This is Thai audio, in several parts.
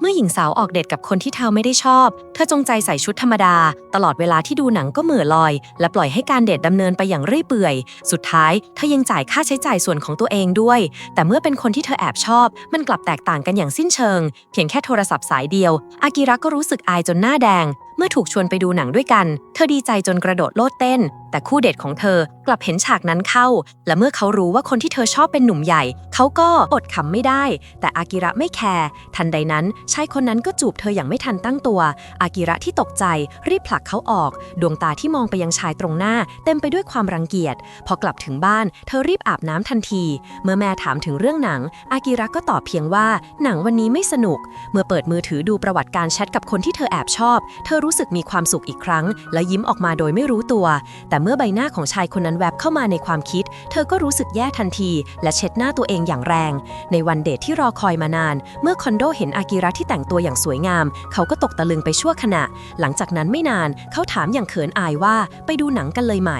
เมื่อหญิงสาวออกเดทกับคนที่เธอไม่ได้ชอบ เธอจงใจใส่ชุดธรรมดา ตลอดเวลาที่ดูหนังก็เหม่อลอย และปล่อยให้การเดทดำเนินไปอย่างเรื่อยเปื่อย สุดท้ายเธอยังจ่ายค่าใช้จ่ายส่วนของตัวเองด้วย แต่เมื่อเป็นคนที่เธอแอบชอบ มันกลับแตกต่างกันอย่างสิ้นเชิง เพียงแค่โทรศัพท์สายเดียว อากิระก็รู้สึกอายจนหน้าแดง เมื่อถูกชวนไปดูหนังด้วยกัน เธอดีใจจนกระโดดโลดเต้น แต่คู่เดทของเธอกลับเห็นฉากนั้นเข้า และเมื่อเขารู้ว่าคนที่เธอชอบเป็นหนุ่มใหญ่ เขาก็อดขำไม่ได้ แต่อากิระไม่แคร์ทันใดนั้นชายคนนั้นก็จูบเธออย่างไม่ทันตั้งตัว อากิระที่ตกใจรีบผลักเขาออก ดวงตาที่มองไปยังชายตรงหน้า เต็มไปด้วยความรังเกียจ พอกลับถึงบ้าน เธอรีบอาบน้ำทันที เมื่อแม่ถามถึงเรื่องหนัง อากิระก็ตอบเพียงว่า หนังวันนี้ไม่สนุก เมื่อเปิดมือถือดูประวัติการแชทกับคนที่เธอแอบชอบ เธอรู้สึกมีความสุขอีกครั้ง และยิ้มออกมาโดยไม่รู้ตัว แต่เมื่อใบหน้าของชายคนนั้นแวบเข้ามาในความคิด เธอก็รู้สึกแย่ทันที และเช็ดหน้าตัวเองอย่างแรง ในวันเดทที่รอคอยมานาน เมื่อคอนโดเห็นอากิระที่แต่งตัวอย่างสวยงาม เขาก็ตกตะลึงไปชั่วขณะ หลังจากนั้นไม่นาน เขาถามอย่างเขินอายว่าไปดูหนังกันเลยไหม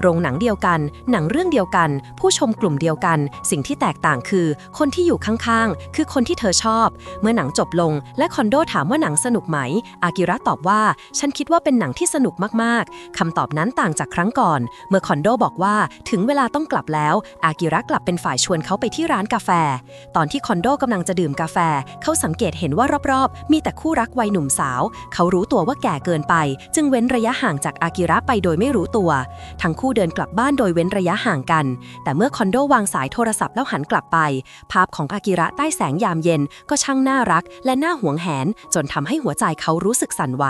โรงหนังเดียวกัน หนังเรื่องเดียวกัน ผู้ชมกลุ่มเดียวกัน สิ่งที่แตกต่างคือ คนที่อยู่ข้างๆ คือคนที่เธอชอบ เมื่อหนังจบลง และคอนโดถามว่าหนังสนุกไหม อากิระตอบว่า ฉันคิดว่าเป็นหนังที่สนุกมากๆคำตอบนั้นต่างจากครั้งก่อน เมื่อคอนโดบอกว่าถึงเวลาต้องกลับแล้ว อากิระกลับเป็นฝ่ายชวนเขาไปที่ร้านกาแฟ ตอนที่คอนโดกำลังจะดื่มกาแฟ เขาสังเกตเห็นว่ารอบๆ มีแต่คู่รักวัยหนุ่มสาว เขารู้ตัวว่าแก่เกินไป จึงเว้นระยะห่างจากอากิระไปโดยไม่รู้ตัว ทั้งคู่เดินกลับบ้านโดยเว้นระยะห่างกัน แต่เมื่อคอนโดวางสายโทรศัพท์แล้วหันกลับไป ภาพของอากิระใต้แสงยามเย็นก็ช่างน่ารักและน่าหวงแหน จนทำให้หัวใจเขารู้สึกสั่นไหว